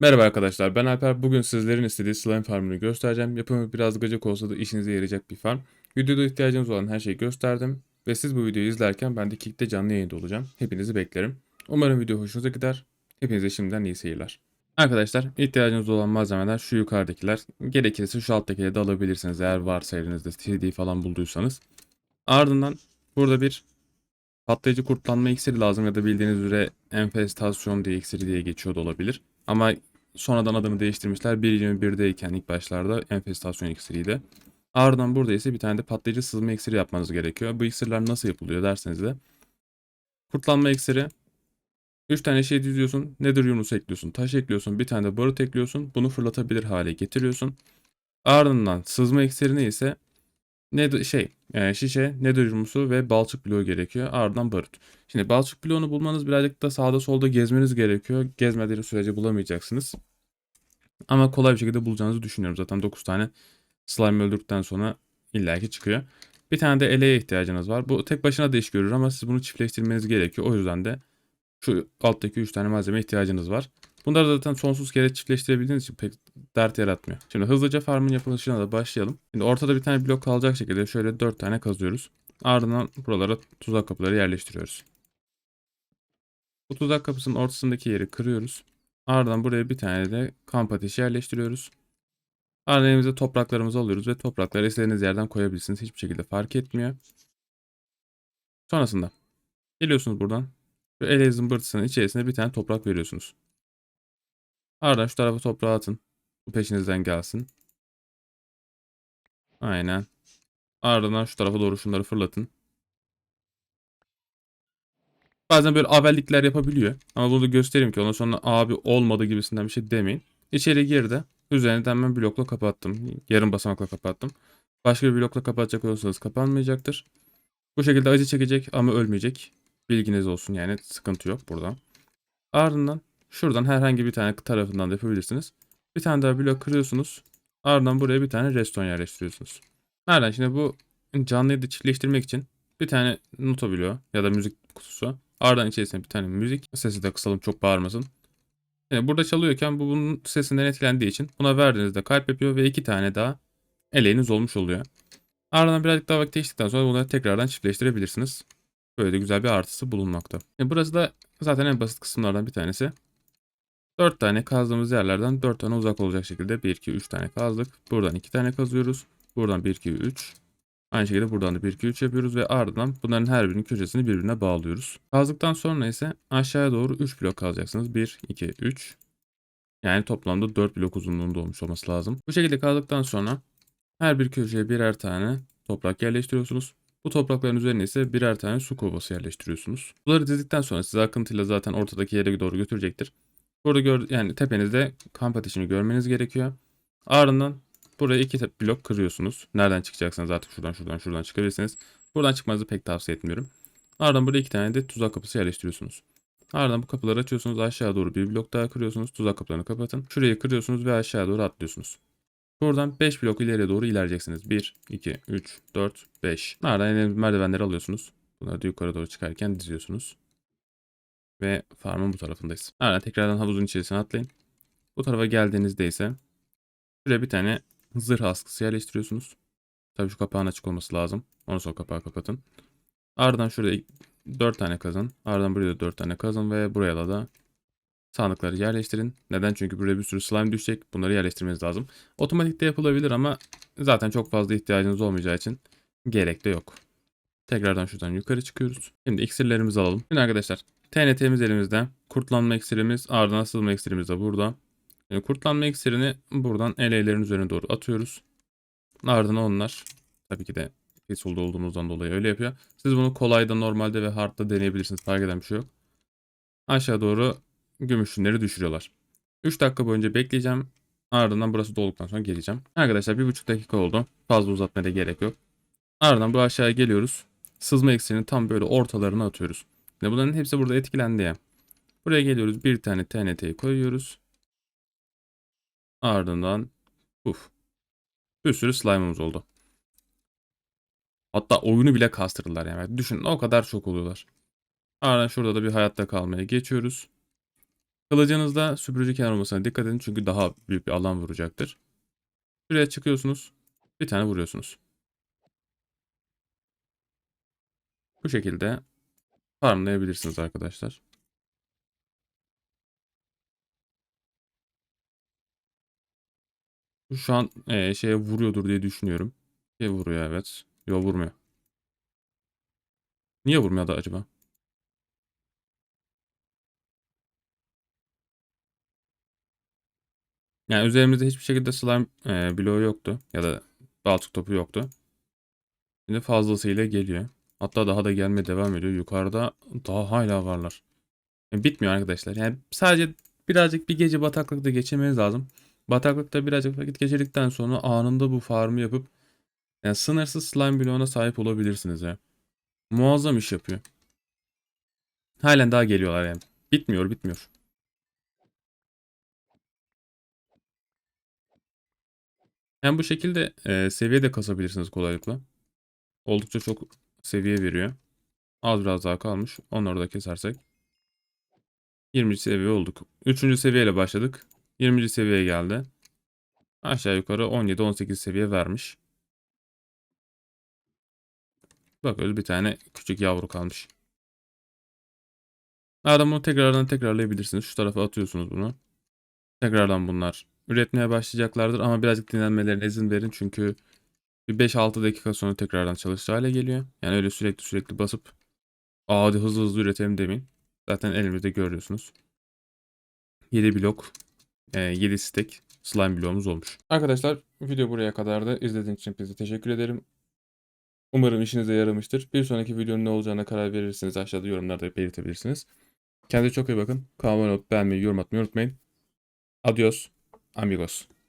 Merhaba arkadaşlar, ben Alper. Bugün sizlerin istediği slime farmını göstereceğim. Yapımı biraz gıcık olsa da işinize yarayacak bir farm. Videoda ihtiyacınız olan her şeyi gösterdim. Ve siz bu videoyu izlerken ben de Kick'te canlı yayında olacağım. Hepinizi beklerim. Umarım video hoşunuza gider. Hepinize şimdiden iyi seyirler. Arkadaşlar ihtiyacınız olan malzemeler şu yukarıdakiler. Gerekirse şu alttakileri de alabilirsiniz eğer varsa elinizde CD falan bulduysanız. Ardından burada bir patlayıcı kurtlanma iksiri lazım ya da bildiğiniz üzere enfestasyon diye iksiri diye geçiyor da olabilir. Ama sonradan adını değiştirmişler. 1.21'deyken ilk başlarda enfestasyon iksiriydi. Ardından burada ise bir tane de patlayıcı sızma iksiri yapmanız gerekiyor. Bu iksirler nasıl yapılıyor derseniz de. Kurtlanma iksiri. 3 tane şey diziyorsun. Nether yumrusu ekliyorsun. Taş ekliyorsun. Bir tane de barut ekliyorsun. Bunu fırlatabilir hale getiriyorsun. Ardından sızma iksirine ise ne şey e, şişe, nether yumrusu ve balçık bloğu gerekiyor. Ardından barut. Şimdi balçık bloğunu bulmanız birazcık da sağda solda gezmeniz gerekiyor. Gezmediğiniz sürece bulamayacaksınız. Ama kolay bir şekilde bulacağınızı düşünüyorum. Zaten 9 tane slime öldürdükten sonra illaki çıkıyor. Bir tane de eleğe ihtiyacınız var. Bu tek başına da iş görür ama siz bunu çiftleştirmeniz gerekiyor. O yüzden de şu alttaki 3 tane malzeme ihtiyacınız var. Bunları zaten sonsuz kere çiftleştirebildiğiniz için pek dert yaratmıyor. Şimdi hızlıca farmın yapılışına da başlayalım. Şimdi ortada bir tane blok kalacak şekilde şöyle 4 tane kazıyoruz. Ardından buralara tuzak kapıları yerleştiriyoruz. Bu tuzak kapısının ortasındaki yeri kırıyoruz. Ardından buraya bir tane de kamp ateşi yerleştiriyoruz. Ardından topraklarımızı alıyoruz ve toprakları istediğiniz yerden koyabilirsiniz. Hiçbir şekilde fark etmiyor. Sonrasında geliyorsunuz buradan. Şu ele zımbırtısının içerisine bir tane toprak veriyorsunuz. Ardından şu tarafa toprağı atın. Bu peşinizden gelsin. Aynen. Ardından şu tarafa doğru şunları fırlatın. Bazen böyle avellikler yapabiliyor. Ama bunu da göstereyim ki ondan sonra abi olmadı gibisinden bir şey demeyin. İçeri girdi. Üzerine hemen blokla kapattım. Yarım basamakla kapattım. Başka bir blokla kapatacak olursanız kapanmayacaktır. Bu şekilde acı çekecek ama ölmeyecek. Bilginiz olsun yani sıkıntı yok burada. Ardından şuradan herhangi bir tane tarafından da yapabilirsiniz. Bir tane daha blok kırıyorsunuz. Ardından buraya bir tane redstone yerleştiriyorsunuz. Nereden şimdi bu canlıyı da çiftleştirmek için bir tane nota bloğu ya da müzik kutusu. Ardından içerisine bir tane müzik. Sesi de kısalım çok bağırmasın. Yani burada çalıyorken bu bunun sesinden etkilendiği için buna verdiğinizde kalp yapıyor ve iki tane daha eleğiniz olmuş oluyor. Ardından birazcık daha vakit geçtikten sonra bunları tekrardan çiftleştirebilirsiniz. Böyle de güzel bir artısı bulunmakta. Yani burası da zaten en basit kısımlardan bir tanesi. 4 tane kazdığımız yerlerden 4 tane uzak olacak şekilde 1, 2, 3 tane kazdık. Buradan 2 tane kazıyoruz. Buradan 1, 2, 3. Aynı şekilde buradan da 1, 2, 3 yapıyoruz ve ardından bunların her birinin köşesini birbirine bağlıyoruz. Kazdıktan sonra ise aşağıya doğru 3 blok kazacaksınız. 1, 2, 3. Yani toplamda 4 blok uzunluğunda olmuş olması lazım. Bu şekilde kazdıktan sonra her bir köşeye birer tane toprak yerleştiriyorsunuz. Bu toprakların üzerine ise birer tane su kovası yerleştiriyorsunuz. Bunları dizdikten sonra size akıntıyla zaten ortadaki yere doğru götürecektir. Burada gör, yani tepenizde kamp ateşini görmeniz gerekiyor. Ardından buraya iki blok kırıyorsunuz. Nereden çıkacaksanız artık şuradan şuradan şuradan çıkabilirsiniz. Buradan çıkmanızı pek tavsiye etmiyorum. Ardından buraya iki tane de tuzak kapısı yerleştiriyorsunuz. Ardından bu kapıları açıyorsunuz. Aşağı doğru bir blok daha kırıyorsunuz. Tuzak kapılarını kapatın. Şurayı kırıyorsunuz ve aşağı doğru atlıyorsunuz. Buradan 5 blok ileriye doğru ilerleyeceksiniz. 1, 2, 3, 4, 5. Ardından merdivenleri alıyorsunuz. Bunları da yukarı doğru çıkarken diziyorsunuz. Ve farmın bu tarafındayız. Ardından tekrardan havuzun içerisine atlayın. Bu tarafa geldiğinizde ise şuraya bir tane zırh askısı yerleştiriyorsunuz. Tabii şu kapağın açık olması lazım. Onu sonra kapağı kapatın. Ardından şuraya 4 tane kazın. Ardından buraya da 4 tane kazın ve buraya da sandıkları yerleştirin. Neden? Çünkü buraya bir sürü slime düşecek. Bunları yerleştirmeniz lazım. Otomatikte yapılabilir ama zaten çok fazla ihtiyacınız olmayacağı için gerek de yok. Tekrardan şuradan yukarı çıkıyoruz. Şimdi iksirlerimizi alalım. Şimdi arkadaşlar TNT'miz elimizde. Kurtlanma iksirimiz ardından sızma iksirimiz de burada. Şimdi kurtlanma iksirini buradan eleylerin üzerine doğru atıyoruz. Ardından onlar tabii ki de kesulda olduğumuzdan dolayı öyle yapıyor. Siz bunu kolayda, normalde ve hardda deneyebilirsiniz. Fark eden bir şey yok. Aşağı doğru gümüşünleri düşürüyorlar. 3 dakika boyunca bekleyeceğim. Ardından burası dolduktan sonra geleceğim. Arkadaşlar 1,5 dakika oldu. Fazla uzatmaya da gerek yok. Ardından bu aşağıya geliyoruz. Sızma iksirini tam böyle ortalarına atıyoruz. Ve bunların hepsi burada etkilendi ya. Buraya geliyoruz. Bir tane TNT'yi koyuyoruz. Ardından uf. Bir sürü slime'ımız oldu. Hatta oyunu bile kastırdılar yani. Düşünün o kadar çok oluyorlar. Ardından şurada da bir hayatta kalmaya geçiyoruz. Kılıcınızda süpürücü kenar olmasına dikkat edin çünkü daha büyük bir alan vuracaktır. Şuraya çıkıyorsunuz. Bir tane vuruyorsunuz. Bu şekilde farmlayabilirsiniz arkadaşlar. Şu an eee, şeye vuruyordur diye düşünüyorum. Şey vuruyor evet. Yok vurmuyor. Niye vurmuyor da acaba? Yani üzerimizde hiçbir şekilde slime eee bloğu yoktu. Ya da balçık topu yoktu. Şimdi fazlasıyla geliyor. Hatta daha da gelmeye devam ediyor. Yukarıda daha hala varlar. Yani bitmiyor arkadaşlar. Yani sadece birazcık bir gece bataklıkta geçirmeniz lazım. Bataklıkta birazcık vakit geçirdikten sonra anında bu farmı yapıp yani sınırsız slime bloğuna sahip olabilirsiniz ya. Muazzam iş yapıyor. Halen daha geliyorlar yani. Bitmiyor bitmiyor. Yani bu şekilde e, seviye de kasabilirsiniz kolaylıkla. Oldukça çok seviye veriyor. Az biraz daha kalmış. Onları da kesersek. 20. seviye olduk. 3. seviyeyle başladık. 20. seviyeye geldi. Aşağı yukarı 17-18 seviye vermiş. Bakıyoruz bir tane küçük yavru kalmış. Adam bunu tekrardan tekrarlayabilirsiniz. Şu tarafa atıyorsunuz bunu. Tekrardan bunlar üretmeye başlayacaklardır ama birazcık dinlenmelerine izin verin çünkü bir 5-6 dakika sonra tekrardan çalışır hale geliyor. Yani öyle sürekli sürekli basıp Aa hadi hızlı hızlı üretelim demeyin. Zaten elimizde görüyorsunuz. 7 blok, e, 7 stack slime bloğumuz olmuş. Arkadaşlar video buraya kadar da izlediğiniz için size teşekkür ederim. Umarım işinize yaramıştır. Bir sonraki videonun ne olacağına karar verirsiniz. Aşağıda yorumlarda belirtebilirsiniz. Kendinize çok iyi bakın. Kanalıma beğenmeyi, yorum atmayı unutmayın. Adios, amigos.